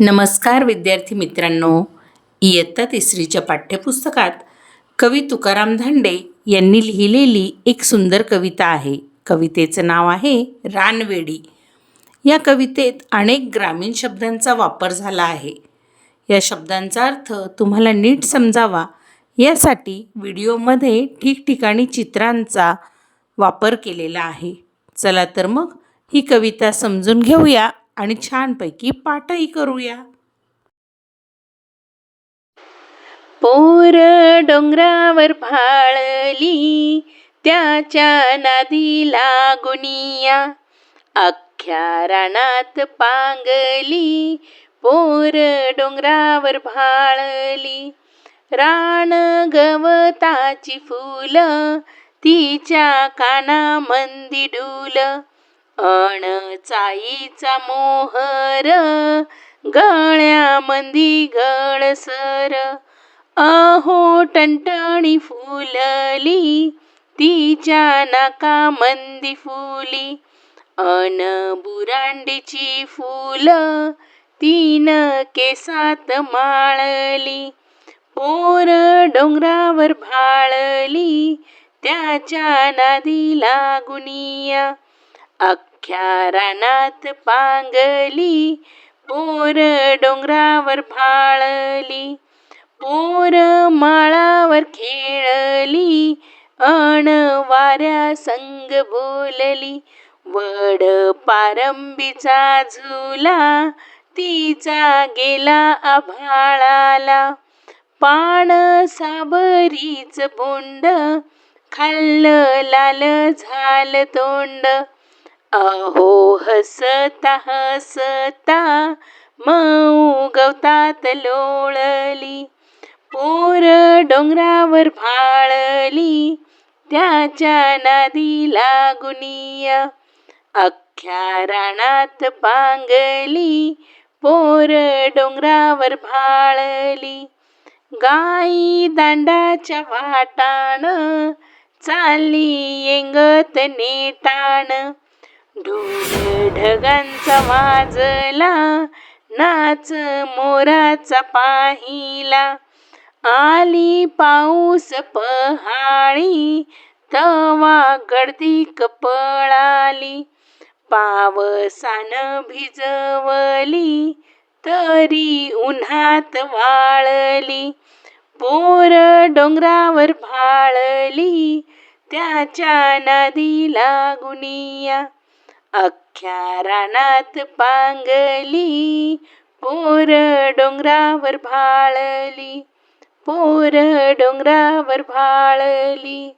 नमस्कार विद्यार्थी मित्रांनो. इयत्ता तिसरीच्या पाठ्यपुस्तकात कवी तुकाराम धांडे यांनी लिहिलेली एक सुंदर कविता आहे. कवितेचं नाव आहे रानवेडी. या कवितेत अनेक ग्रामीण शब्दांचा वापर झाला आहे. या शब्दांचा अर्थ तुम्हाला नीट समजावा. यासाठी व्हिडिओमध्ये ठिकठिकाणी चित्रांचा वापर केलेला आहे. चला तर मग ही कविता समजून घेऊया. आणि छानपैकी पाठही करूया. पोर डोंगरावर भाळली त्याच्या नादी लागुनिया. अख्ख्या रानात पांगली पोर डोंगरावर भाळली. रान गवताची फुलं तिच्या काना मंदी डुलं. अण चाईचा मोहर गळ्यामंदी गळसर अहो टणटणी फुलली तिच्या नाकामंदी फुली. अन बुरांडीची फुलं तीन केसात माळली. पोर डोंगरावर भाळली त्याच्या नादी लागुनिया. अख्ख्या रानात पांगली पोर डोंगरावर भाळली पोर माळावर खेळली अण वाऱ्या संग बोलली वड पारंबीचा झुला तिचा गेला आभाळाला पाण साबरीच बोंड खाल्लं लाल झाल तोंड अहो हसता हसता मऊ गवतात लोळली. पोर डोंगरावर भाळली त्याच्या नादी लागुनिया. अख्ख्या रानात पांगली पोर डोंगरावर भाळली गाई दांडाच्या वाटाण चालली येंगत नेटाण ढोल ढगांचा वाजला नाच मोराचा पाहिला. आली पाऊस पहाळी तवा गर्दी कपळाली पावसान भिजवली तरी उन्हात वाळली. पोर डोंगरावर भाळली त्याच्या नदी लागुनिया अख्ख्या रानात पांगली पोर डोंगरावर भाळली पोर डोंगरावर भाळली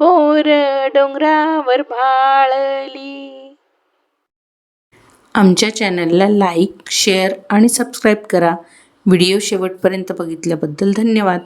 पोर डोंगरावर भाळली. आमच्या चॅनलला लाईक शेअर आणि सबस्क्राईब करा. व्हिडिओ शेवटपर्यंत बघितल्याबद्दल धन्यवाद.